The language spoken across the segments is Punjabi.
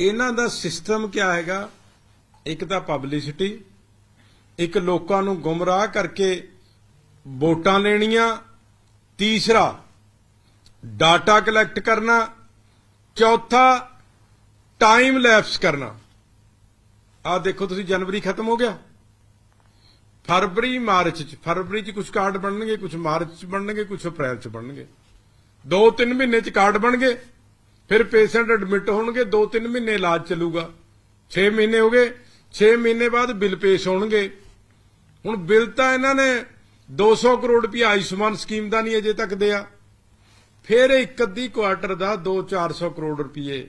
ਇਹਨਾਂ ਦਾ ਸਿਸਟਮ ਕੀ ਹੈਗਾ? ਇੱਕ ਤਾਂ ਪਬਲਿਸਿਟੀ ਇੱਕ ਲੋਕਾਂ ਨੂੰ ਗੁੰਮਰਾਹ ਕਰਕੇ ਵੋਟਾਂ ਲੈਣੀਆਂ, ਤੀਸਰਾ ਡਾਟਾ ਕਲੈਕਟ ਕਰਨਾ, ਚੌਥਾ ਟਾਈਮ ਲੈਪਸ ਕਰਨਾ। ਆ ਦੇਖੋ ਤੁਸੀਂ ਜਨਵਰੀ ਖਤਮ ਹੋ ਗਿਆ। ਫਰਵਰੀ, ਮਾਰਚ ਚ, ਫਰਵਰੀ ਚ ਕੁਝ ਕਾਰਡ ਬਣਨਗੇ ਕੁਝ ਮਾਰਚ ਚ ਬਣਨਗੇ ਕੁਝ ਅਪ੍ਰੈਲ ਚ ਬਣਨਗੇ। ਦੋ ਤਿੰਨ ਮਹੀਨੇ ਚ ਕਾਰਡ ਬਣ ਗਏ ਫਿਰ ਪੇਸ਼ੈਂਟ ਐਡਮਿਟ ਹੋਣਗੇ ਦੋ ਤਿੰਨ ਮਹੀਨੇ ਇਲਾਜ ਚੱਲੂਗਾ। 6 ਮਹੀਨੇ ਹੋ ਗਏ 6 ਮਹੀਨੇ ਬਾਅਦ ਬਿੱਲ ਪੇਸ਼ ਹੋਣਗੇ। ਹੁਣ ਬਿੱਲ ਤਾਂ ਇਹਨਾਂ ਨੇ 200 ਕਰੋੜ ਰੁਪਏ ਆਯੁਸ਼ਮਾਨ ਸਕੀਮ ਦਾ ਨਹੀਂ ਅਜੇ ਤੱਕ ਦਿਆ। ਫਿਰ ਇੱਕ ਅੱਧੀ ਕੁਆਟਰ ਦਾ 2-400 ਕਰੋੜ ਰੁਪਏ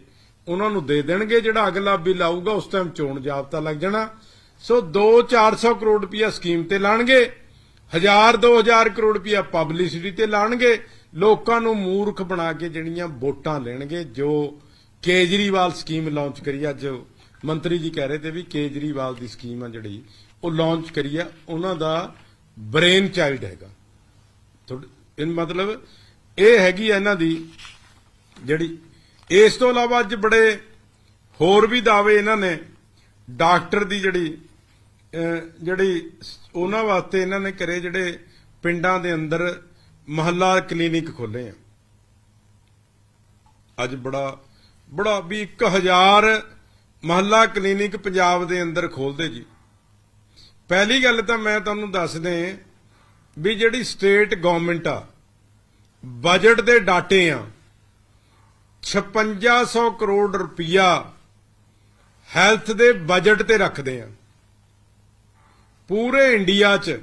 ਉਹਨਾਂ ਨੂੰ ਦੇ ਦੇਣਗੇ, ਜਿਹੜਾ ਅਗਲਾ ਬਿੱਲ ਆਊਗਾ ਉਸ ਟਾਈਮ ਚੋਣ ਜਾਬਤਾ ਲੱਗ ਜਾਣਾ। ਸੋ 2-400 ਕਰੋੜ ਰੁਪਏ ਸਕੀਮ ਤੇ ਲਾਣਗੇ 1000-2000 ਕਰੋੜ ਰੁਪਏ ਪਬਲਿਸਿਟੀ ਤੇ ਲਾਣਗੇ ਲੋਕਾਂ ਨੂੰ ਮੂਰਖ ਬਣਾ ਕੇ ਜਿਹੜੀਆਂ ਵੋਟਾਂ ਲੈਣਗੇ, ਜੋ ਕੇਜਰੀਵਾਲ ਸਕੀਮ ਲਾਂਚ ਕਰੀ ਅੱਜ ਮੰਤਰੀ ਜੀ ਕਹਿ ਰਹੇ ਤੇ ਵੀ ਕੇਜਰੀਵਾਲ ਦੀ ਸਕੀਮ ਆ ਜਿਹੜੀ, ਉਹ ਲਾਂਚ ਕਰੀ ਆ, ਉਹਨਾਂ ਦਾ ਬ੍ਰੇਨ ਚਾਈਲਡ ਹੈਗਾ। ਥੋੜ੍ਹੀ- ਇਹ ਮਤਲਬ ਇਹ ਹੈਗੀ ਇਹਨਾਂ ਦੀ ਜਿਹੜੀ, ਇਸ ਤੋਂ ਇਲਾਵਾ ਅੱਜ ਬੜੇ ਹੋਰ ਵੀ ਦਾਅਵੇ ਇਹਨਾਂ ਨੇ, ਡਾਕਟਰ ਦੀ ਜਿਹੜੀ ਜਿਹੜੀ ਉਹਨਾਂ ਵਾਸਤੇ ਇਹਨਾਂ ਨੇ ਕਰੇ ਜਿਹੜੇ ਪਿੰਡਾਂ ਦੇ ਅੰਦਰ ਮਹੱਲਾ ਕਲੀਨਿਕ ਖੋਲੇ ਆ। ਅੱਜ ਬੜਾ ਬੜਾ ਵੀ 1000 ਮਹੱਲਾ ਕਲੀਨਿਕ ਪੰਜਾਬ ਦੇ ਅੰਦਰ ਖੋਲਦੇ ਜੀ। ਪਹਿਲੀ ਗੱਲ ਤਾਂ ਮੈਂ ਤੁਹਾਨੂੰ ਦੱਸ ਦੇ ਵੀ ਜਿਹੜੀ ਸਟੇਟ ਗਵਰਨਮੈਂਟ ਆ, ਬਜਟ ਦੇ ਡਾਟੇ ਆ 5600 ਕਰੋੜ ਰੁਪਇਆ ਹੈਲਥ ਦੇ ਬਜਟ ਤੇ ਰੱਖਦੇ ਆ। ਪੂਰੇ ਇੰਡੀਆ 'ਚ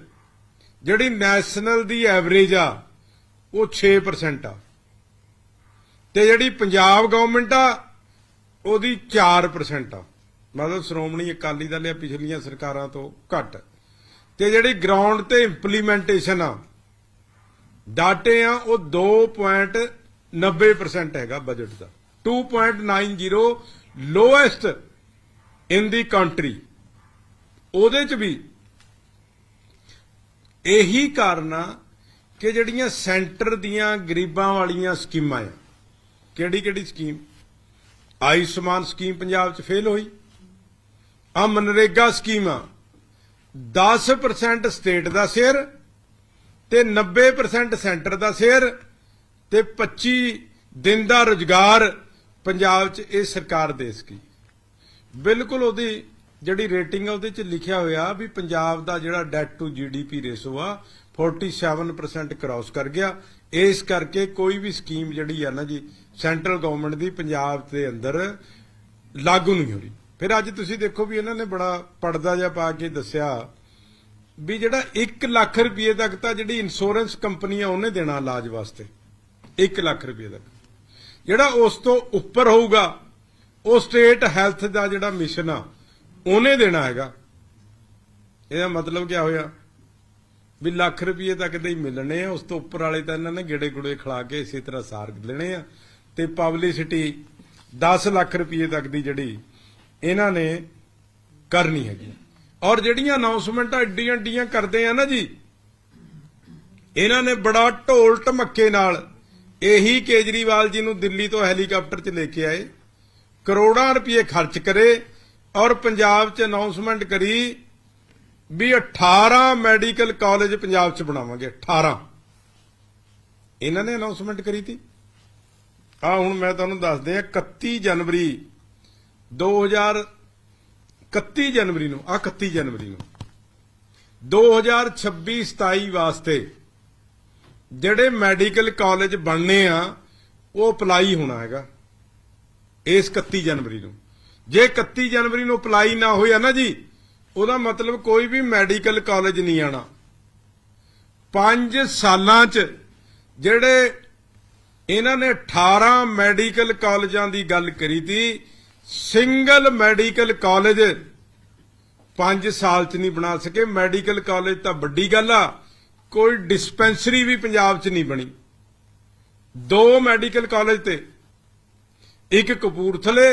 ਜਿਹੜੀ ਨੈਸ਼ਨਲ ਦੀ ਐਵਰੇਜ ਆ ਉਹ 6% ਆ। ਤੇ ਜਿਹੜੀ ਪੰਜਾਬ ਗਵਰਨਮੈਂਟ ਆ, ਉਹਦੀ 4% ਆ। ਮਤਲਬ ਸ਼੍ਰੋਮਣੀ ਅਕਾਲੀ ਦਲ ਆ, ਪਿਛਲੀਆਂ ਸਰਕਾਰਾਂ ਤੋਂ ਘੱਟ। ਤੇ ਜਿਹੜੀ ਗਰਾਊਂਡ ਤੇ ਇੰਪਲੀਮੈਂਟੇਸ਼ਨ ਆ, ਡਾਟੇ ਆ, ਉਹ 2.90% ਹੈਗਾ ਬਜਟ ਦਾ। 2.90 ਲੋਐਸਟ ਇਨ ਦੀ ਕੰਟਰੀ ਉਹਦੇ ਚ ਵੀ ਇਹੀ ਕਾਰਨ ਆ ਕਿ ਜਿਹੜੀਆਂ ਸੈਂਟਰ ਦੀਆਂ ਗਰੀਬਾਂ ਵਾਲੀਆਂ ਸਕੀਮਾਂ ਆ, ਕਿਹੜੀ ਕਿਹੜੀ ਸਕੀਮ? ਆਯੁਸ਼ਮਾਨ ਸਕੀਮ ਪੰਜਾਬ ਚ ਫੇਲ ਹੋਈ। ਆ ਮਨਰੇਗਾ ਸਕੀਮਾਂ ਆ 10% ਸਟੇਟ ਦਾ ਸ਼ੇਅਰ ਤੇ 90% ਸੈਂਟਰ ਦਾ ਸ਼ੇਅਰ ਤੇ 25 ਦਿਨ ਦਾ ਰੁਜ਼ਗਾਰ ਪੰਜਾਬ 'ਚ ਇਹ ਸਰਕਾਰ ਦੇ ਸਕੀ ਬਿਲਕੁਲ ਉਹਦੀ ਜਿਹੜੀ ਰੇਟਿੰਗ ਆ ਉਹਦੇ 'ਚ ਲਿਖਿਆ ਹੋਇਆ ਵੀ ਪੰਜਾਬ ਦਾ ਜਿਹੜਾ ਡੈਟ ਟੂ ਜੀਡੀਪੀ ਰੇਸ਼ੋ ਆ 47% ਕ੍ਰਾਸ ਕਰ ਗਿਆ। ਇਸ ਕਰਕੇ ਕੋਈ ਵੀ ਸਕੀਮ ਜਿਹੜੀ ਆ ਨਾ ਜੀ ਸੈਂਟਰਲ ਗਵਰਨਮੈਂਟ ਦੀ ਪੰਜਾਬ ਦੇ ਅੰਦਰ ਲਾਗੂ ਨਹੀਂ ਹੋ ਰਹੀ। ਫਿਰ ਅੱਜ ਤੁਸੀਂ ਦੇਖੋ ਵੀ ਇਹਨਾਂ ਨੇ ਬੜਾ ਪੜਦਾ ਜਿਹਾ ਪਾ ਕੇ ਦੱਸਿਆ ਵੀ ਜਿਹੜਾ 1 ਲੱਖ ਰੁਪਏ ਤੱਕ ਤਾਂ ਜਿਹੜੀ ਇੰਸ਼ੋਰੈਂਸ ਕੰਪਨੀ ਆ ਉਹਨੇ ਦੇਣਾ ਇਲਾਜ ਵਾਸਤੇ। 1 ਲੱਖ ਰੁਪਏ ਤੱਕ। ਜਿਹੜਾ ਉਸ ਤੋਂ ਉੱਪਰ ਹੋਊਗਾ, ਉਹ ਸਟੇਟ ਹੈਲਥ ਦਾ ਜਿਹੜਾ ਮਿਸ਼ਨ ਆ, ਉਹਨੇ ਦੇਣਾ ਹੈਗਾ। ਇਹਦਾ ਮਤਲਬ ਕੀ ਹੋਇਆ? ਵੀ ਲੱਖ ਰੁਪਏ ਤੱਕ ਦੇ ਹੀ ਮਿਲਣੇ ਆ, ਉਸ ਤੋਂ ਉੱਪਰ ਵਾਲੇ ਤਾਂ ਇਹਨਾਂ ਨੇ ਗੇੜੇ ਗੁੜੇ ਖਿਲਾ ਕੇ ਇਸੇ ਤਰ੍ਹਾਂ ਸਾਰ ਲੈਣੇ ਆ। ਤੇ ਪਬਲਿਸਿਟੀ 10 ਲੱਖ ਰੁਪਏ ਤੱਕ ਦੀ ਜਿਹੜੀ ਇਹਨਾਂ ਨੇ ਕਰਨੀ ਹੈਗੀ। ਔਰ ਜਿਹੜੀਆਂ ਅਨਾਉਂਸਮੈਂਟਾਂ ਏਡੀਆਂ ਏਡੀਆਂ ਕਰਦੇ ਆ ਨਾ ਜੀ, ਇਹਨਾਂ ਨੇ ਬੜਾ ਢੋਲ ਢਮੱਕੇ ਨਾਲ ਇਹੀ ਕੇਜਰੀਵਾਲ ਜੀ ਨੂੰ ਦਿੱਲੀ ਤੋਂ ਹੈਲੀਕਾਪਟਰ 'ਚ ਲੈ ਕੇ ਆਏ, ਕਰੋੜਾਂ ਰੁਪਏ ਖਰਚ ਕਰੇ ਔਰ ਪੰਜਾਬ 'ਚ ਅਨਾਉਂਸਮੈਂਟ ਕਰੀ ਵੀ 18 ਮੈਡੀਕਲ ਕਾਲਜ ਪੰਜਾਬ 'ਚ ਬਣਾਵਾਂਗੇ 18 ਇਹਨਾਂ ਨੇ ਅਨਾਉਂਸਮੈਂਟ ਕਰੀ ਤੀ। ਆ ਹੁਣ ਮੈਂ ਤੁਹਾਨੂੰ ਦੱਸਦੇ ਆ 31 ਜਨਵਰੀ 2000 31 ਜਨਵਰੀ ਨੂੰ ਆ 31 ਜਨਵਰੀ ਨੂੰ। 2026 27 ਵਾਸਤੇ ਜਿਹੜੇ ਮੈਡੀਕਲ ਕਾਲਜ ਬਣਨੇ ਆ, ਉਹ ਅਪਲਾਈ ਹੋਣਾ ਹੈਗਾ, ਇਸ 31 ਜਨਵਰੀ ਨੂੰ। ਜੇ 31 ਜਨਵਰੀ ਨੂੰ ਅਪਲਾਈ ਨਾ ਹੋਇਆ ਨਾ ਜੀ ਉਹਦਾ ਮਤਲਬ ਕੋਈ ਵੀ ਮੈਡੀਕਲ ਕਾਲਜ ਨਹੀਂ ਆਣਾ। 5 ਸਾਲਾਂ 'ਚ ਜਿਹੜੇ ਇਹਨਾਂ ਨੇ 18 ਮੈਡੀਕਲ ਕਾਲਜਾਂ ਦੀ ਗੱਲ ਕਰੀ ਤੀ, ਸਿੰਗਲ ਮੈਡੀਕਲ ਕਾਲਜ 5 ਸਾਲ 'ਚ ਨਹੀਂ ਬਣਾ ਸਕੇ। ਮੈਡੀਕਲ ਕਾਲਜ ਤਾਂ ਵੱਡੀ ਗੱਲ ਆ, ਕੋਈ ਡਿਸਪੈਂਸਰੀ ਵੀ ਪੰਜਾਬ 'ਚ ਨਹੀਂ ਬਣੀ। ਦੋ ਮੈਡੀਕਲ ਕਾਲਜ ਤੇ, ਇੱਕ ਕਪੂਰਥਲੇ,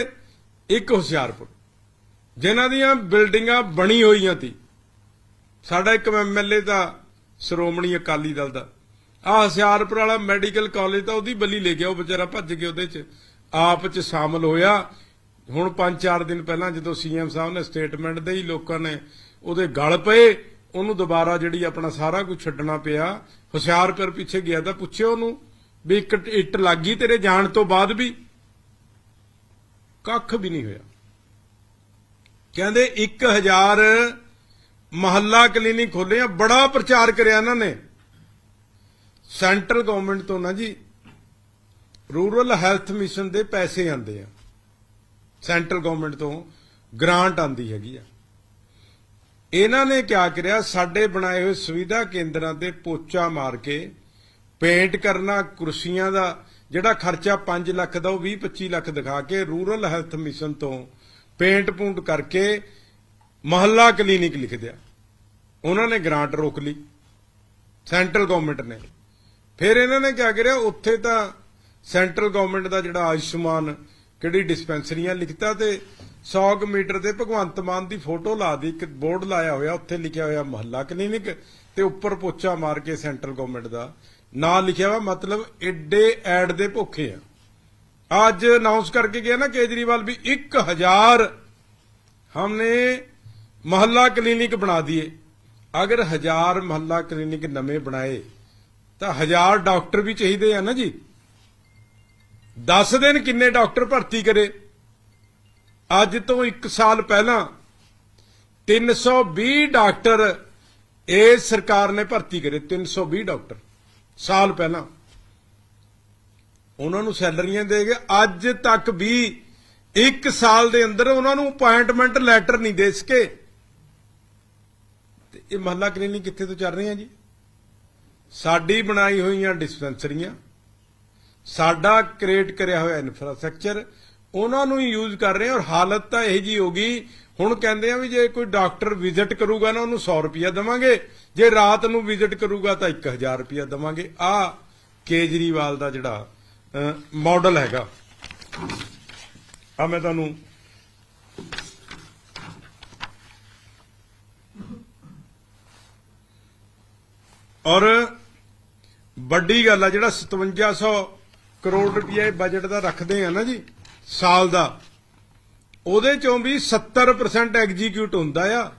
ਇੱਕ ਹੁਸ਼ਿਆਰਪੁਰ। ਜਿਨ੍ਹਾਂ ਦੀਆਂ ਬਿਲਡਿੰਗਾਂ ਬਣੀ ਹੋਈਆਂ ਸੀ ਸਾਡਾ ਇੱਕ ਐਮਐਲਏ ਦਾ ਸ਼੍ਰੋਮਣੀ ਅਕਾਲੀ ਦਲ ਦਾ। ਆ ਹੁਸ਼ਿਆਰਪੁਰ ਵਾਲਾ ਮੈਡੀਕਲ ਕਾਲਜ ਤਾਂ ਉਹਦੀ ਬੱਲੀ ਲੈ ਗਿਆ ਉਹ ਵਿਚਾਰਾ ਭੱਜ ਕੇ ਉਹਦੇ ਚ ਆਪ ਚ ਸ਼ਾਮਲ ਹੋਇਆ। ਹੁਣ 5-4 ਦਿਨ ਪਹਿਲਾਂ ਜਦੋਂ ਸੀਐਮ ਸਾਹਿਬ ਨੇ ਸਟੇਟਮੈਂਟ ਦੇ ਲੋਕਾਂ ਨੇ ਉਹਦੇ ਗਲ ਪਏ, ਉਹਨੂੰ ਦੁਬਾਰਾ ਜਿਹੜੀ ਆਪਣਾ ਸਾਰਾ ਕੁਝ ਛੱਡਣਾ ਪਿਆ। ਹੁਸ਼ਿਆਰਪੁਰ ਪਿੱਛੇ ਗਿਆ ਤਾਂ ਪੁੱਛਿਓ ਉਹਨੂੰ ਵੀ ਇੱਕ ਇੱਟ ਲੱਗੀ ਤੇਰੇ ਜਾਣ ਤੋਂ ਬਾਅਦ ਵੀ। ਕੱਖ ਵੀ ਨਹੀਂ ਹੋਇਆ। ਕਹਿੰਦੇ 1000 ਮਹੱਲਾ ਕਲੀਨਿਕ ਖੋਲੇ ਆ, ਬੜਾ ਪ੍ਰਚਾਰ ਕਰਿਆ ਇਹਨਾਂ ਨੇ। ਸੈਂਟਰਲ ਗਵਰਨਮੈਂਟ ਤੋਂ ਨਾ ਜੀ, ਰੂਰਲ ਹੈਲਥ ਮਿਸ਼ਨ ਦੇ ਪੈਸੇ ਆਉਂਦੇ ਆ। ਸੈਂਟਰਲ ਗਵਰਨਮੈਂਟ ਤੋਂ ਗ੍ਰਾਂਟ ਆਂਦੀ ਹੈਗੀ ਆ। ਇਹਨਾਂ ਨੇ ਕਿਆ ਕਰਿਆ, ਸਾਡੇ ਬਣਾਏ ਹੋਏ ਸੁਵਿਧਾ ਕੇਂਦਰਾਂ ਤੇ ਪੋਚਾ ਮਾਰ ਕੇ ਪੇਂਟ ਕਰਨਾ, ਕੁਰਸੀਆਂ ਦਾ ਜਿਹੜਾ ਖਰਚਾ 5 ਲੱਖ ਦਾ, ਉਹ 20 25 ਲੱਖ ਦਿਖਾ ਕੇ ਰੂਰਲ ਹੈਲਥ ਮਿਸ਼ਨ ਤੋਂ ਪੇਂਟ ਪੂੰਟ ਕਰਕੇ ਮਹੱਲਾ ਕਲੀਨਿਕ ਲਿਖ ਦਿਆ। ਉਹਨਾਂ ਨੇ ਗ੍ਰਾਂਟ ਰੋਕ ਲਈ। ਸੈਂਟਰਲ ਗਵਰਨਮੈਂਟ ਨੇ। ਫਿਰ ਇਹਨਾਂ ਨੇ ਕਿਆ ਕਰਿਆ? ਉੱਥੇ ਤਾਂ ਸੈਂਟਰਲ ਗਵਰਨਮੈਂਟ ਦਾ ਜਿਹੜਾ ਆਯੁਸ਼ਮਾਨ ਕਿਹੜੀ ਡਿਸਪੈਂਸਰੀਆਂ ਲਿਖਤਾ ਤੇ 100 ਕੁ ਮੀਟਰ ਤੇ ਭਗਵੰਤ ਮਾਨ ਦੀ ਫੋਟੋ ਲਾ ਦੀ, ਇੱਕ ਬੋਰਡ ਲਾਇਆ ਹੋਇਆ, ਉੱਥੇ ਲਿਖਿਆ ਹੋਇਆ ਮਹੱਲਾ ਕਲੀਨਿਕ ਤੇ ਉੱਪਰ ਪੋਚਾ ਮਾਰ ਕੇ ਸੈਂਟਰਲ ਗਵਰਨਮੈਂਟ ਦਾ। ਨਾਂ ਲਿਖਿਆ ਹੋਇਆ ਮਤਲਬ ਐਡੇ ਐਡ ਦੇ ਭੁੱਖੇ ਆ। ਅੱਜ ਅਨਾਉਂਸ ਕਰਕੇ गया ਨਾ ਕੇਜਰੀਵਾਲ ਵੀ एक हजार हमने मोहल्ला क्लिनिक बना दिए ਅਗਰ 1000 ਮਹੱਲਾ ਕਲੀਨਿਕ ਨਵੇਂ ਬਣਾਏ, ਤਾਂ 1000 ਡਾਕਟਰ ਵੀ ਚਾਹੀਦੇ ਆ ਨਾ ਜੀ। 10 ਦਿਨ ਕਿੰਨੇ ਡਾਕਟਰ ਭਰਤੀ ਕਰੇ? ਅੱਜ ਤੋਂ 1 ਸਾਲ ਪਹਿਲਾਂ 320 ਡਾਕਟਰ ਇਹ ਸਰਕਾਰ ਨੇ ਭਰਤੀ ਕਰੇ 320 ਡਾਕਟਰ, ਸਾਲ ਪਹਿਲਾਂ। ਉਹਨਾਂ ਨੂੰ ਸੈਲਰੀਆਂ ਦੇ ਗਏ ਅੱਜ ਤੱਕ ਵੀ ਇੱਕ ਸਾਲ ਦੇ ਅੰਦਰ ਉਹਨਾਂ ਨੂੰ ਅਪਾਇੰਟਮੈਂਟ ਲੈਟਰ ਨਹੀਂ ਦੇ ਸਕੇ। ਤੇ ਇਹ ਮਹੱਲਾ ਕਲੀਨਿਕ ਕਿੱਥੇ ਤੋਂ ਚੱਲ ਰਹੀਆਂ ਜੀ? ਸਾਡੀ ਬਣਾਈ ਹੋਈਆਂ ਡਿਸਪੈਂਸਰੀਆਂ, ਸਾਡਾ ਕ੍ਰੀਏਟ ਕਰਿਆ ਹੋਇਆ ਇਨਫਰਾਸਟ੍ਰਕਚਰ ਉਹਨਾਂ ਨੂੰ ਹੀ ਯੂਜ਼ ਕਰ ਰਹੇ ਔਰ ਹਾਲਤ ਤਾਂ ਇਹ ਜੀ ਹੋ ਗਈ। ਹੁਣ ਕਹਿੰਦੇ ਆ ਵੀ ਜੇ ਕੋਈ ਡਾਕਟਰ ਵਿਜ਼ਿਟ ਕਰੂਗਾ ਨਾ ਉਹਨੂੰ 100 ਰੁਪਿਆ ਦੇਵਾਂਗੇ। ਜੇ ਰਾਤ ਨੂੰ ਵਿਜ਼ਿਟ ਕਰੂਗਾ ਤਾਂ 1000 ਰੁਪਿਆ ਦੇਵਾਂਗੇ। ਆ ਕੇਜਰੀਵਾਲ ਦਾ ਜਿਹੜਾ ਮਾਡਲ ਹੈਗਾ। ਆ ਮੈਂ ਤੁਹਾਨੂੰ ਔਰ ਵੱਡੀ ਗੱਲ ਆ, ਜਿਹੜਾ 5700 ਕਰੋੜ ਰੁਪਏ ਬਜਟ ਦਾ ਰੱਖਦੇ ਆ ਨਾ ਜੀ, ਸਾਲ ਦਾ, ਉਹਦੇ ਚੋਂ ਵੀ 70% ਐਗਜ਼ੀਕਿਊਟ ਹੁੰਦਾ ਆ।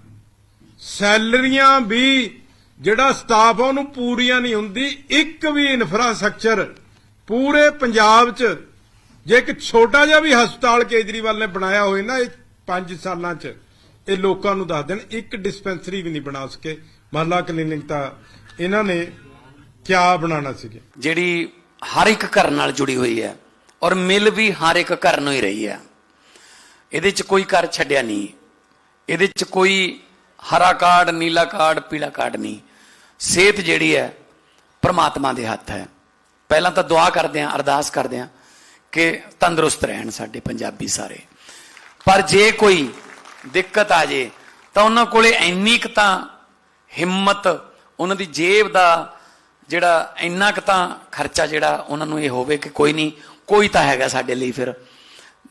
ਸੈਲਰੀਆਂ ਵੀ ਜਿਹੜਾ ਸਟਾਫ ਆ, ਉਹਨੂੰ ਪੂਰੀਆਂ ਨਹੀਂ ਹੁੰਦੀ, ਇੱਕ ਵੀ ਇਨਫਰਾਸਟ੍ਰਕਚਰ ਪੂਰੇ ਪੰਜਾਬ 'ਚ ਜੇ ਇੱਕ ਛੋਟਾ ਜਿਹਾ ਵੀ ਹਸਪਤਾਲ ਕੇਜਰੀਵਾਲ ਨੇ ਬਣਾਇਆ ਹੋਵੇ ਨਾ ਇਹ 5 ਸਾਲਾਂ 'ਚ, ਇਹ ਲੋਕਾਂ ਨੂੰ ਦੱਸ ਦੇਣ, ਇੱਕ ਡਿਸਪੈਂਸਰੀ ਵੀ ਨਹੀਂ ਬਣਾ ਸਕੇ। ਮਹੱਲਾ ਕਲੀਨਿਕ ਤਾਂ ਇਹਨਾਂ ਨੇ ਕਿਆ ਬਣਾਉਣਾ ਸੀਗਾ? ਜਿਹੜੀ ਹਰ ਇੱਕ ਘਰ ਨਾਲ ਜੁੜੀ ਹੋਈ ਹੈ ਔਰ ਮਿਲ ਵੀ ਹਰ ਇੱਕ ਘਰ ਨੂੰ ਹੀ ਰਹੀ ਹੈ। ਇਹਦੇ 'ਚ ਕੋਈ ਘਰ ਛੱਡਿਆ ਨਹੀਂ। ਇਹਦੇ 'ਚ ਕੋਈ ਹਰਾ ਕਾਰਡ, ਨੀਲਾ ਕਾਰਡ, ਪੀਲਾ ਕਾਰਡ ਨਹੀਂ। ਸਿਹਤ ਜਿਹੜੀ ਹੈ ਪਰਮਾਤਮਾ ਦੇ ਹੱਥ ਹੈ। ਪਹਿਲਾਂ ਤਾਂ ਦੁਆ ਕਰਦੇ ਆਂ ਅਰਦਾਸ ਕਰਦੇ ਆਂ ਕਿ ਤੰਦਰੁਸਤ ਰਹਿਣ ਸਾਡੇ ਪੰਜਾਬੀ ਸਾਰੇ। ਪਰ ਜੇ ਕੋਈ ਦਿੱਕਤ ਆ ਜੇ, ਤਾਂ ਉਹਨਾਂ ਕੋਲੇ ਇੰਨੀ ਕੁ ਤਾਂ ਹਿੰਮਤ, ਉਹਨਾਂ ਦੀ ਜੇਬ ਦਾ ਜਿਹੜਾ ਇੰਨਾ ਕੁ ਤਾਂ ਖਰਚਾ ਜਿਹੜਾ ਉਹਨਾਂ ਨੂੰ ਇਹ ਹੋਵੇ ਕਿ ਕੋਈ ਨਹੀਂ, ਕੋਈ ਤਾਂ ਹੈਗਾ ਸਾਡੇ ਲਈ ਫਿਰ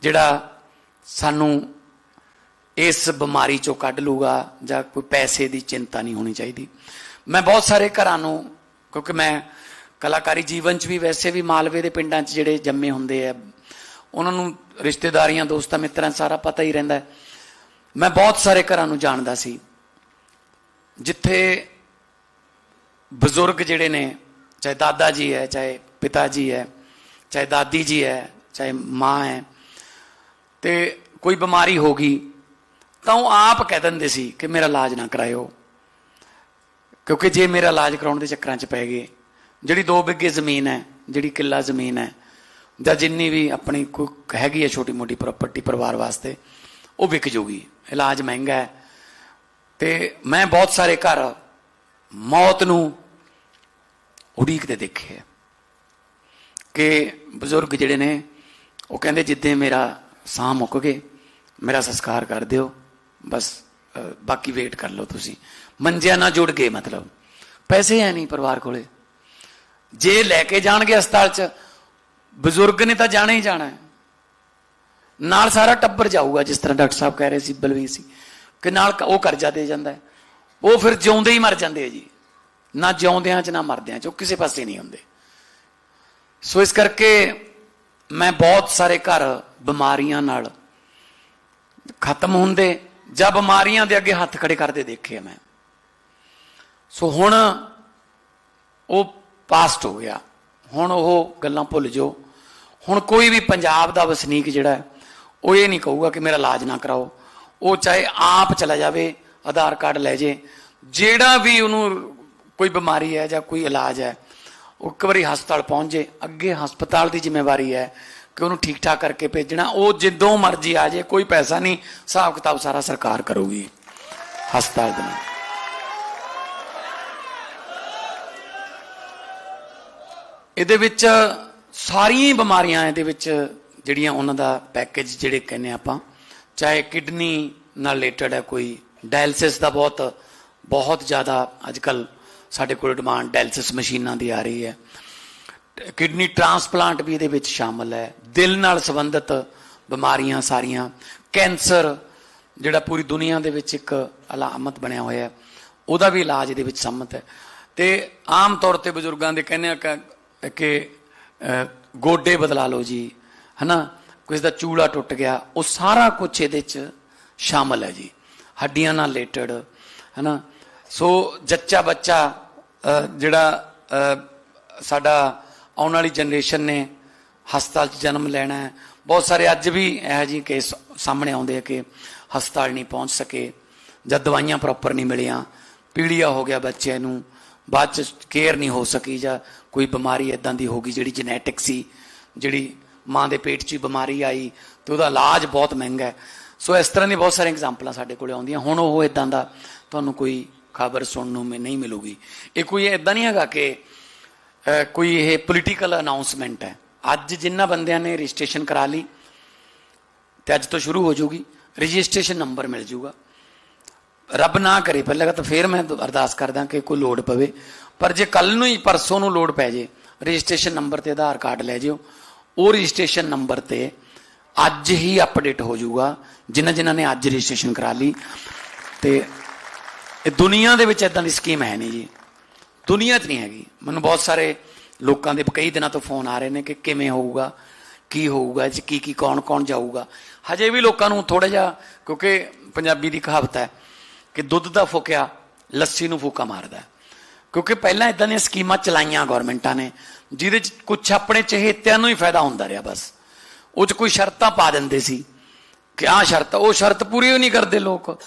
ਜਿਹੜਾ ਸਾਨੂੰ ਇਸ ਬਿਮਾਰੀ ਚੋਂ ਕੱਢ ਲੂਗਾ ਜਾਂ ਕੋਈ ਪੈਸੇ ਦੀ ਚਿੰਤਾ ਨਹੀਂ ਹੋਣੀ ਚਾਹੀਦੀ। ਮੈਂ ਬਹੁਤ ਸਾਰੇ ਘਰਾਂ ਨੂੰ, ਕਿਉਂਕਿ ਮੈਂ ਕਲਾਕਾਰੀ ਜੀਵਨ 'ਚ ਵੀ ਵੈਸੇ ਵੀ ਮਾਲਵੇ ਦੇ ਪਿੰਡਾਂ 'ਚ ਜਿਹੜੇ ਜੰਮੇ ਹੁੰਦੇ ਆ, ਉਹਨਾਂ ਨੂੰ ਰਿਸ਼ਤੇਦਾਰੀਆਂ, ਦੋਸਤਾਂ, ਮਿੱਤਰਾਂ ਸਾਰਾ ਪਤਾ ਹੀ ਰਹਿੰਦਾ ਮੈਂ ਬਹੁਤ ਸਾਰੇ ਘਰਾਂ ਨੂੰ ਜਾਣਦਾ ਸੀ। ਜਿੱਥੇ ਬਜ਼ੁਰਗ ਜਿਹੜੇ ਨੇ, ਚਾਹੇ ਦਾਦਾ ਜੀ ਹੈ, ਚਾਹੇ ਪਿਤਾ ਜੀ ਹੈ, ਚਾਹੇ ਦਾਦੀ ਜੀ ਹੈ, ਚਾਹੇ ਮਾਂ ਹੈ, ਤੇ ਕੋਈ ਬਿਮਾਰੀ ਹੋ ਗਈ, ਤਾਂ ਉਹ ਆਪ ਕਹਿ ਦਿੰਦੇ ਸੀ ਕਿ ਮੇਰਾ ਇਲਾਜ ਨਾ ਕਰਾਇਓ, ਕਿਉਂਕਿ ਜੇ ਮੇਰਾ ਇਲਾਜ ਕਰਾਉਣ ਦੇ ਚੱਕਰਾਂ 'ਚ ਪੈ ਗਏ ਜਿਹੜੀ 2 ਬਿੱਗੇ ਜ਼ਮੀਨ ਹੈ, ਜਿਹੜੀ ਕਿੱਲਾ ਜ਼ਮੀਨ ਹੈ, ਜਾਂ ਜਿੰਨੀ ਵੀ ਆਪਣੀ ਕੋਈ ਹੈਗੀ ਹੈ ਛੋਟੀ ਮੋਟੀ ਪ੍ਰਾਪਰਟੀ ਪਰਿਵਾਰ ਵਾਸਤੇ, ਉਹ ਵਿਕ ਜੂਗੀ। ਇਲਾਜ ਮਹਿੰਗਾ ਹੈ। ਤੇ ਮੈਂ ਬਹੁਤ ਸਾਰੇ ਘਰ ਮੌਤ ਨੂੰ ਉਡੀਕਦੇ ਦੇਖੇ ਕਿ ਬਜ਼ੁਰਗ ਜਿਹੜੇ ਨੇ, ਉਹ ਕਹਿੰਦੇ ਜਿੱਦੇ ਮੇਰਾ ਸਾਹ ਮੁੱਕ ਗਏ, ਮੇਰਾ ਸੰਸਕਾਰ ਕਰ ਦਿਓ, ਬਸ ਬਾਕੀ ਵੇਟ ਕਰ ਲਓ ਤੁਸੀਂ। ਮੰਜਿਆਂ ਨਾਲ ਜੁੜ ਗਏ ਮਤਲਬ। ਪੈਸੇ ਹੈ ਨਹੀਂ ਪਰਿਵਾਰ ਕੋਲੇ। ਜੇ ਲੈ ਕੇ ਜਾਣਗੇ ਹਸਪਤਾਲ 'ਚ, ਬਜ਼ੁਰਗ ਨੇ ਤਾਂ ਜਾਣਾ ਹੀ ਜਾਣਾ ਹੈ। ਨਾਲ ਸਾਰਾ ਟੱਬਰ ਜਾਊਗਾ, ਜਿਸ ਤਰ੍ਹਾਂ ਡਾਕਟਰ ਸਾਹਿਬ ਕਹਿ ਰਹੇ ਸੀ, ਬਲਵੀਰ ਸੀ ਕਿ ਨਾਲ ਉਹ ਕਰਜ਼ਾ ਦੇ ਜਾਂਦਾ ਹੈ। ਉਹ ਫਿਰ ਜਿਉਂਦੇ ਹੀ ਮਰ ਜਾਂਦੇ ਆ ਜੀ। ਨਾ ਜਿਉਂਦਿਆਂ 'ਚ, ਨਾ ਮਰਦਿਆਂ 'ਚ, ਉਹ ਕਿਸੇ ਪਾਸੇ ਨਹੀਂ ਹੁੰਦੇ। ਸੋ ਇਸ ਕਰਕੇ ਮੈਂ ਬਹੁਤ ਸਾਰੇ ਘਰ ਬਿਮਾਰੀਆਂ ਨਾਲ ਖਤਮ ਹੁੰਦੇ, ਜਾਂ ਬਿਮਾਰੀਆਂ ਦੇ ਅੱਗੇ ਹੱਥ ਖੜੇ ਕਰਦੇ ਦੇਖੇ ਆ ਮੈਂ। ਸੋ ਹੁਣ ਉਹ ਪਾਸਟ ਹੋ ਗਿਆ। ਹੁਣ ਉਹ ਗੱਲਾਂ ਭੁੱਲ ਜਾਓ। ਹੁਣ ਕੋਈ ਵੀ ਪੰਜਾਬ ਦਾ ਵਸਨੀਕ ਜਿਹੜਾ ਉਹ ਇਹ ਨਹੀਂ ਕਹੂਗਾ ਕਿ ਮੇਰਾ ਇਲਾਜ ਨਾ ਕਰਾਓ। ਉਹ ਚਾਹੇ ਆਪ ਚਲਾ ਜਾਵੇ, ਆਧਾਰ ਕਾਰਡ ਲੈ ਜੇ, ਜਿਹੜਾ ਵੀ ਉਹਨੂੰ ਕੋਈ ਬਿਮਾਰੀ ਹੈ ਜਾਂ ਕੋਈ ਇਲਾਜ ਹੈ, ਉਹ ਇੱਕ ਵਾਰੀ ਹਸਪਤਾਲ ਪਹੁੰਚ ਜੇ। ਅੱਗੇ ਹਸਪਤਾਲ ਦੀ ਜ਼ਿੰਮੇਵਾਰੀ ਹੈ ਕਿ ਉਹਨੂੰ ਠੀਕ ਠਾਕ ਕਰਕੇ ਭੇਜਣਾ। ਉਹ ਜਿੱਦੋਂ ਮਰਜ਼ੀ ਆ ਜੇ, ਕੋਈ ਪੈਸਾ ਨਹੀਂ ਹਿਸਾਬ ਕਿਤਾਬ ਸਾਰਾ ਸਰਕਾਰ ਕਰੂਗੀ। ਹਸਪਤਾਲ ਦੇ ਨਾਲ। ਇਹਦੇ ਵਿੱਚ ਸਾਰੀਆਂ ਹੀ ਬਿਮਾਰੀਆਂ ਇਹਦੇ ਵਿੱਚ ਜਿਹੜੀਆਂ ਉਹਨਾਂ ਦਾ ਪੈਕੇਜ ਜਿਹੜੇ ਕਹਿੰਦੇ ਆਪਾਂ, ਚਾਹੇ ਕਿਡਨੀ ਨਾਲ ਰਿਲੇਟਡ ਹੈ ਕੋਈ ਡਾਇਲਿਸਿਸ ਦਾ ਬਹੁਤ ਬਹੁਤ ਜ਼ਿਆਦਾ ਅੱਜ ਅੱਜਕੱਲ ਸਾਡੇ ਕੋਲ ਡਿਮਾਂਡ ਡਾਇਲਿਸਿਸ ਮਸ਼ੀਨਾਂ ਦੀ ਆ ਰਹੀ ਹੈ। ਕਿਡਨੀ ਟ੍ਰਾਂਸਪਲਾਂਟ ਵੀ ਇਹਦੇ ਵਿੱਚ ਸ਼ਾਮਲ ਹੈ। ਦਿਲ ਨਾਲ ਸੰਬੰਧਿਤ ਬਿਮਾਰੀਆਂ ਸਾਰੀਆਂ। ਕੈਂਸਰ, ਜਿਹੜਾ ਪੂਰੀ ਦੁਨੀਆ ਦੇ ਵਿੱਚ ਇੱਕ ਅਲਾਮਤ ਬਣਿਆ ਹੋਇਆ ਹੈ, ਉਹਦਾ ਵੀ ਇਲਾਜ ਇਹਦੇ ਵਿੱਚ ਸੰਮਤ ਹੈ। ਤੇ ਆਮ ਤੌਰ ਤੇ ਬਜ਼ੁਰਗਾਂ ਦੇ ਕਹਿੰਦੇ ਆ ਕਿ- ਗੋਡੇ ਬਦਲਾ ਲਓ ਜੀ, ਹਨਾ? ਕਿਸੇ ਦਾ ਚੂੜਾ ਟੁੱਟ ਗਿਆ, ਉਹ ਸਾਰਾ ਕੁਝ ਇਹਦੇ ਚ ਸ਼ਾਮਲ ਹੈ ਜੀ। ਹੱਡੀਆਂ ਨਾਲ ਰਿਲੇਟਡ ਹਨਾ? ਸੋ, ਜੱਚਾ ਬੱਚਾ ਜਿਹੜਾ ਸਾਡਾ ਆਉਣ ਵਾਲੀ ਜਨਰੇਸ਼ਨ ਨੇ ਹਸਪਤਾਲ 'ਚ ਜਨਮ ਲੈਣਾ ਹੈ। ਬਹੁਤ ਸਾਰੇ ਅੱਜ ਵੀ ਇਹੋ ਜਿਹੇ ਕੇਸ ਸਾਹਮਣੇ ਆਉਂਦੇ ਆ ਕਿ ਹਸਪਤਾਲ ਨਹੀਂ ਪਹੁੰਚ ਸਕੇ, ਜਾਂ ਦਵਾਈਆਂ ਪ੍ਰੋਪਰ ਨਹੀਂ ਮਿਲੀਆਂ, ਪੀੜੀਆ ਹੋ ਗਿਆ ਬੱਚੇ ਨੂੰ, ਬਾਅਦ ਚ ਕੇਅਰ ਨਹੀਂ ਹੋ ਸਕੀ, ਜਾਂ ਕੋਈ ਬਿਮਾਰੀ ਇਦਾਂ ਦੀ ਹੋ ਗਈ ਜਿਹੜੀ ਜੈਨੇਟਿਕ ਸੀ, ਜਿਹੜੀ ਮਾਂ ਦੇ ਪੇਟ 'ਚ ਹੀ ਬਿਮਾਰੀ ਆਈ ਤੇ ਉਹਦਾ ਇਲਾਜ ਬਹੁਤ ਮਹਿੰਗਾ ਹੈ। ਸੋ ਇਸ ਤਰ੍ਹਾਂ ਦੀ ਬਹੁਤ ਸਾਰੀਆਂ ਐਗਜ਼ਾਮਪਲਾਂ ਸਾਡੇ ਕੋਲੇ ਆਉਂਦੀਆਂ। ਹੁਣ ਉਹ ਇਦਾਂ ਦਾ ਤੁਹਾਨੂੰ ਕੋਈ ਖਬਰ ਸੁਣਨ ਨੂੰ ਮਿ- ਨਹੀਂ ਮਿਲੂਗੀ। ਇਹ ਕੋਈ ਇਦਾਂ ਨਹੀਂ ਹੈਗਾ ਕਿ ਕੋਈ ਇਹ ਪੋਲੀਟੀਕਲ ਅਨਾਉਂਸਮੈਂਟ ਹੈ। ਅੱਜ ਜਿੰਨਾ ਬੰਦਿਆਂ ਨੇ ਰਜਿਸਟ੍ਰੇਸ਼ਨ ਕਰਾ ਲਈ, ਤੇ ਅੱਜ ਤੋਂ ਸ਼ੁਰੂ ਹੋ ਜਾਊਗੀ ਰਜਿਸਟ੍ਰੇਸ਼ਨ ਨੰਬਰ ਮਿਲ ਜਾਊਗਾ ਰੱਬ ਨਾ ਕਰੇ, ਪਹਿਲਾਂ ਤਾਂ ਫੇਰ ਮੈਂ ਅਰਦਾਸ ਕਰਦਾ ਕਿ ਕੋਈ ਲੋੜ ਪਵੇ। ਪਰ ਜੇ ਕੱਲ ਨੂੰ ਹੀ ਪਰਸੋਂ ਨੂੰ ਲੋਡ ਪੈ ਜੇ, ਰਜਿਸਟ੍ਰੇਸ਼ਨ ਨੰਬਰ ਤੇ ਆਧਾਰ ਕਾਰਡ ਲੈ ਜਿਓ। ਉਹ ਰਜਿਸਟ੍ਰੇਸ਼ਨ ਨੰਬਰ ਤੇ ਅੱਜ ਹੀ ਅਪਡੇਟ ਹੋ ਜਾਊਗਾ, ਜਿਨ੍ਹਾਂ ਜਿਨ੍ਹਾਂ ਨੇ ਅੱਜ ਰਜਿਸਟ੍ਰੇਸ਼ਨ ਕਰਾ ਲਈ। ਤੇ ਇਹ ਦੁਨੀਆ ਦੇ ਵਿੱਚ ਇਦਾਂ ਦੀ ਸਕੀਮ ਹੈ ਨਹੀਂ ਜੀ। ਦੁਨੀਆ 'ਚ ਨਹੀਂ ਹੈਗੀ। ਮੈਨੂੰ ਬਹੁਤ ਸਾਰੇ ਲੋਕਾਂ ਦੇ ਕਈ ਦਿਨਾਂ ਤੋਂ ਫੋਨ ਆ ਰਹੇ ਨੇ ਕਿ ਕਿਵੇਂ ਹੋਊਗਾ, ਕੀ ਹੋਊਗਾ, ਇਹ ਕੀ ਕੀ ਕੌਣ ਕੌਣ ਜਾਊਗਾ। ਹਜੇ ਵੀ ਲੋਕਾਂ ਨੂੰ ਥੋੜਾ ਜਿਹਾ, ਕਿਉਂਕਿ ਪੰਜਾਬੀ ਦੀ ਕਹਾਵਤ ਹੈ ਕਿ ਦੁੱਧ ਦਾ ਫੁਕਿਆ, ਲੱਸੀ ਨੂੰ ਫੂਕਾ ਮਾਰਦਾ ਹੈ। ਕਿਉਂਕਿ ਪਹਿਲਾਂ ਇਦਾਂ ਦੀਆਂ ਸਕੀਮਾਂ ਚਲਾਈਆਂ ਗਵਰਨਮੈਂਟਾਂ ਨੇ, ਜਿਹਦੇ 'ਚ ਕੁਝ ਆਪਣੇ ਚਹੇਤਿਆਂ ਨੂੰ ਹੀ ਫਾਇਦਾ ਹੁੰਦਾ ਰਿਹਾ ਬਸ। ਉਹ 'ਚ ਕੋਈ ਸ਼ਰਤਾਂ ਪਾ ਦਿੰਦੇ ਸੀ ਕਿ ਆਹ ਸ਼ਰਤ, ਉਹ ਸ਼ਰਤ ਪੂਰੀ ਹੀ ਨਹੀਂ ਕਰਦੇ ਲੋਕ।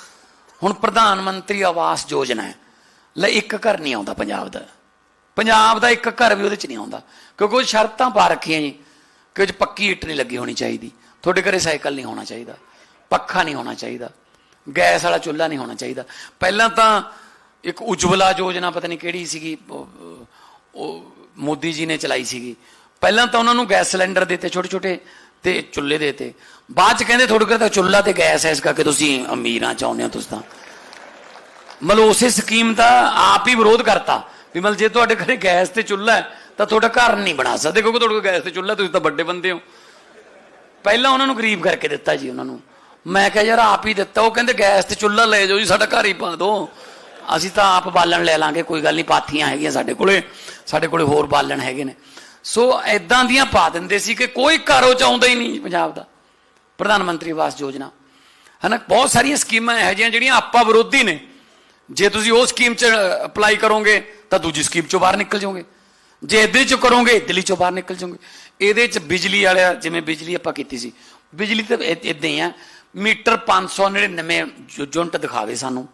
ਹੁਣ ਪ੍ਰਧਾਨ ਮੰਤਰੀ ਆਵਾਸ ਯੋਜਨਾ ਹੈ। ਲੈ ਇੱਕ ਘਰ ਨਹੀਂ ਆਉਂਦਾ ਪੰਜਾਬ ਦਾ। ਪੰਜਾਬ ਦਾ ਇੱਕ ਘਰ ਵੀ ਉਹਦੇ 'ਚ ਨਹੀਂ ਆਉਂਦਾ। ਕਿਉਂਕਿ ਉਹ ਸ਼ਰਤਾਂ ਪਾ ਰੱਖੀਆਂ ਜੀ ਕਿ ਉਹ 'ਚ ਪੱਕੀ ਇੱਟ ਨਹੀਂ ਲੱਗੀ ਹੋਣੀ ਚਾਹੀਦੀ। ਤੁਹਾਡੇ ਘਰੇ ਸਾਈਕਲ ਨਹੀਂ ਹੋਣਾ ਚਾਹੀਦਾ। ਪੱਖਾ ਨਹੀਂ ਹੋਣਾ ਚਾਹੀਦਾ। ਗੈਸ ਵਾਲਾ ਚੁੱਲ੍ਹਾ ਨਹੀਂ ਹੋਣਾ ਚਾਹੀਦਾ। ਪਹਿਲਾਂ ਤਾਂ ਇੱਕ ਉਜਵਲਾ ਯੋਜਨਾ ਪਤਾ ਨਹੀਂ ਕਿਹੜੀ ਸੀਗੀ, ਉਹ- ਮੋਦੀ ਜੀ ਨੇ ਚਲਾਈ ਸੀਗੀ। ਪਹਿਲਾਂ ਤਾਂ ਉਹਨਾਂ ਨੂੰ ਗੈਸ ਸਿਲੰਡਰ ਦਿੱਤੇ ਛੋਟੇ ਛੋਟੇ ਤੇ ਚੁੱਲ੍ਹੇ ਦਿੱਤੇ। ਬਾਅਦ ਚ ਕਹਿੰਦੇ ਤੁਹਾਡੇ ਕੋਲ ਤਾਂ ਚੁੱਲ੍ਹਾ ਤੇ ਗੈਸ ਹੈ, ਇਸ ਕਰਕੇ ਤੁਸੀਂ ਅਮੀਰਾਂ ਚਾਹੁੰਦੇ ਹੋ ਤੁਸੀਂ ਤਾਂ। ਮਤਲਬ ਉਸੇ ਸਕੀਮ ਦਾ ਆਪ ਹੀ ਵਿਰੋਧ ਕਰਤਾ ਵੀ ਮਤਲਬ ਜੇ ਤੁਹਾਡੇ ਘਰੇ ਗੈਸ ਤੇ ਚੁੱਲ੍ਹਾ ਹੈ, ਤਾਂ ਤੁਹਾਡਾ ਘਰ ਨਹੀਂ ਬਣਾ ਸਕਦੇ, ਕਿਉਂਕਿ ਤੁਹਾਡੇ ਕੋਲ ਗੈਸ ਤੇ ਚੁੱਲ੍ਹਾ ਤੁਸੀਂ ਤਾਂ ਵੱਡੇ ਬੰਦੇ ਹੋ। ਪਹਿਲਾਂ ਉਹਨਾਂ ਨੂੰ ਗਰੀਬ ਕਰਕੇ ਦਿੱਤਾ ਜੀ ਉਹਨਾਂ ਨੂੰ। ਮੈਂ ਕਿਹਾ ਯਾਰ ਆਪ ਹੀ ਦਿੱਤਾ, ਉਹ ਕਹਿੰਦੇ ਗੈਸ ਤੇ ਚੁੱਲ੍ਹਾ ਲੈ ਜਾਓ ਜੀ, ਸਾਡਾ ਘਰ ਹੀ ਪਾ ਦਿਓ। ਅਸੀਂ ਤਾਂ ਆਪ ਬਾਲਣ ਲੈ ਲਾਂਗੇ, ਕੋਈ ਗੱਲ ਨਹੀਂ, ਪਾਥੀਆਂ ਹੈਗੀਆਂ ਸਾਡੇ ਕੋਲੇ ਸਾਡੇ ਕੋਲੇ ਹੋਰ ਬਾਲਣ ਹੈਗੇ ਨੇ। ਸੋ ਐਦਾਂ ਦੀਆਂ ਪਾ ਦਿੰਦੇ ਸੀ ਕਿ ਕੋਈ ਘਰੋਂ ਚਾਹੁੰਦਾ ਹੀ ਨਹੀਂ ਪੰਜਾਬ ਦਾ। ਪ੍ਰਧਾਨ ਮੰਤਰੀ ਆਵਾਸ ਯੋਜਨਾ। ਹਨਾ, ਬਹੁਤ ਸਾਰੀਆਂ ਸਕੀਮਾਂ ਇਹੋ ਜਿਹੀਆਂ ਜਿਹੜੀਆਂ ਆਪਾ ਵਿਰੋਧੀ ਨੇ। ਜੇ ਤੁਸੀਂ ਉਹ ਸਕੀਮ 'ਚ ਅਪਲਾਈ ਕਰੋਗੇ, ਤਾਂ ਦੂਜੀ ਸਕੀਮ 'ਚੋਂ ਬਾਹਰ ਨਿਕਲ ਜਾਓਗੇ। ਜੇ ਇਹਦੇ 'ਚ ਕਰੋਗੇ, ਦਿੱਲੀ 'ਚੋਂ ਬਾਹਰ ਨਿਕਲ ਜਾਓਗੇ। ਇਹਦੇ 'ਚ ਬਿਜਲੀ ਵਾਲਿਆ, ਜਿਵੇਂ ਬਿਜਲੀ ਆਪਾਂ ਕੀਤੀ ਸੀ। ਬਿਜਲੀ ਤਾਂ ਇਦਾਂ ਹੀ ਆ। ਮੀਟਰ 599 ਯੂ- ਯੂਨਿਟ ਦਿਖਾਵੇ ਸਾਨੂੰ।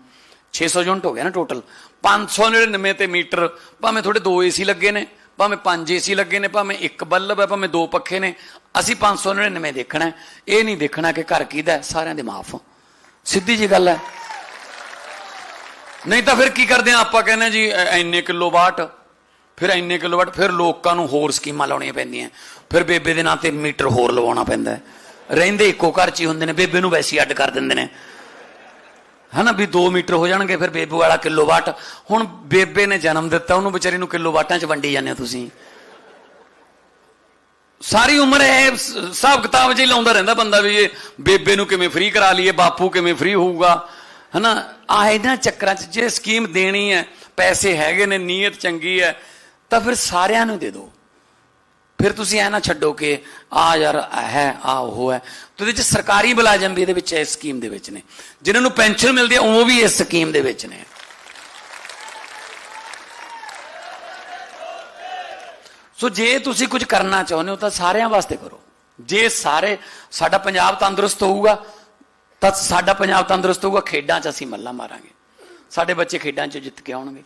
600 ਯੂਨਿਟ ਹੋ ਗਿਆ ਨਾ ਟੋਟਲ 599 ਤੇ ਮੀਟਰ, ਭਾਵੇਂ ਤੁਹਾਡੇ ਦੋ ਏਸੀ ਲੱਗੇ ਨੇ, ਭਾਵੇਂ ਪੰਜ ਏਸੀ ਲੱਗੇ ਨੇ, ਭਾਵੇਂ ਇੱਕ ਬੱਲਬ ਹੈ, ਭਾਵੇਂ ਦੋ ਪੱਖੇ ਨੇ, ਅਸੀਂ 599 ਦੇਖਣਾ ਇਹ ਨਹੀਂ ਦੇਖਣਾ ਕਿ ਘਰ ਕਿਹਦਾ ਸਾਰਿਆਂ ਦੇ ਮਾਫ। ਸਿੱਧੀ ਜੀ ਗੱਲ ਹੈ। ਨਹੀਂ ਤਾਂ ਫਿਰ ਕੀ ਕਰਦੇ ਆ ਆਪਾਂ ਕਹਿੰਦੇ ਜੀ ਇੰਨੇ ਐਨੇ ਕਿਲੋ ਵਾਟ, ਫਿਰ ਇੰਨੇ ਕਿਲੋ ਵਾਟ, ਫਿਰ ਲੋਕਾਂ ਨੂੰ ਹੋਰ ਸਕੀਮਾਂ ਲਾਉਣੀਆਂ ਪੈਂਦੀਆਂ। ਫਿਰ ਬੇਬੇ ਦੇ ਨਾਂ ਤੇ ਮੀਟਰ ਹੋਰ ਲਵਾਉਣਾ ਪੈਂਦਾ ਰਹਿੰਦੇ ਇੱਕੋ ਘਰ 'ਚ ਹੀ ਹੁੰਦੇ ਨੇ, ਬੇਬੇ ਨੂੰ ਵੈਸੀ ਅੱਡ ਕਰ ਦਿੰਦੇ ਨੇ। ਹਨਾ ਵੀ 2 ਮੀਟਰ ਹੋ ਜਾਣਗੇ ਫਿਰ ਬੇਬੂ ਵਾਲਾ ਕਿਲੋ ਵਾਟ ਹੁਣ ਬੇਬੇ ਨੇ ਜਨਮ ਦਿੱਤਾ, ਉਹਨੂੰ ਵਿਚਾਰੀ ਨੂੰ ਕਿਲੋ ਵਾਟਾਂ 'ਚ ਵੰਡੀ ਜਾਂਦੇ ਹੋ ਤੁਸੀਂ। ਸਾਰੀ ਉਮਰ ਇਹ ਹਿਸਾਬ ਕਿਤਾਬ ਜੀ ਲਾਉਂਦਾ ਰਹਿੰਦਾ ਬੰਦਾ ਵੀ ਇਹ ਬੇਬੇ ਨੂੰ ਕਿਵੇਂ ਫ੍ਰੀ ਕਰਾ ਲਈਏ, ਬਾਪੂ ਕਿਵੇਂ ਫ੍ਰੀ ਹੋਊਗਾ, ਹਨਾ? ਆ ਇਹਨਾਂ ਚੱਕਰਾਂ 'ਚ ਜੇ ਸਕੀਮ ਦੇਣੀ ਹੈ, ਪੈਸੇ ਹੈਗੇ ਨੇ, ਨੀਅਤ ਚੰਗੀ ਹੈ, ਤਾਂ ਫਿਰ ਸਾਰਿਆਂ ਨੂੰ ਦੇ ਦਿਓ। ਫਿਰ ਤੁਸੀਂ ਐ ਨਾ ਛੱਡੋ ਕਿ ਆ ਯਾਰ ਹੈ, ਆ ਉਹ ਹੈ। ਤੇ ਉਹਦੇ ਸਰਕਾਰੀ ਮੁਲਾਜ਼ਮ ਵੀ ਇਹਦੇ ਵਿੱਚ ਇਸ ਸਕੀਮ ਦੇ ਵਿੱਚ ਨੇ। ਜਿਨ੍ਹਾਂ ਨੂੰ ਪੈਨਸ਼ਨ ਮਿਲਦੀ ਹੈ, ਉਹ ਵੀ ਇਸ ਸਕੀਮ ਦੇ ਵਿੱਚ ਨੇ। ਸੋ ਜੇ ਤੁਸੀਂ ਕੁਝ ਕਰਨਾ ਚਾਹੁੰਦੇ ਹੋ ਤਾਂ ਸਾਰਿਆਂ ਵਾਸਤੇ ਕਰੋ। ਜੇ ਸਾਰੇ, ਸਾਡਾ ਪੰਜਾਬ ਤੰਦਰੁਸਤ ਹੋਊਗਾ, ਤਾਂ ਸਾਡਾ ਪੰਜਾਬ ਤੰਦਰੁਸਤ ਹੋਊਗਾ, ਖੇਡਾਂ 'ਚ ਅਸੀਂ ਮੱਲਾ ਮਾਰਾਂਗੇ। ਸਾਡੇ ਬੱਚੇ ਖੇਡਾਂ 'ਚ ਜਿੱਤ ਕੇ ਆਉਣਗੇ।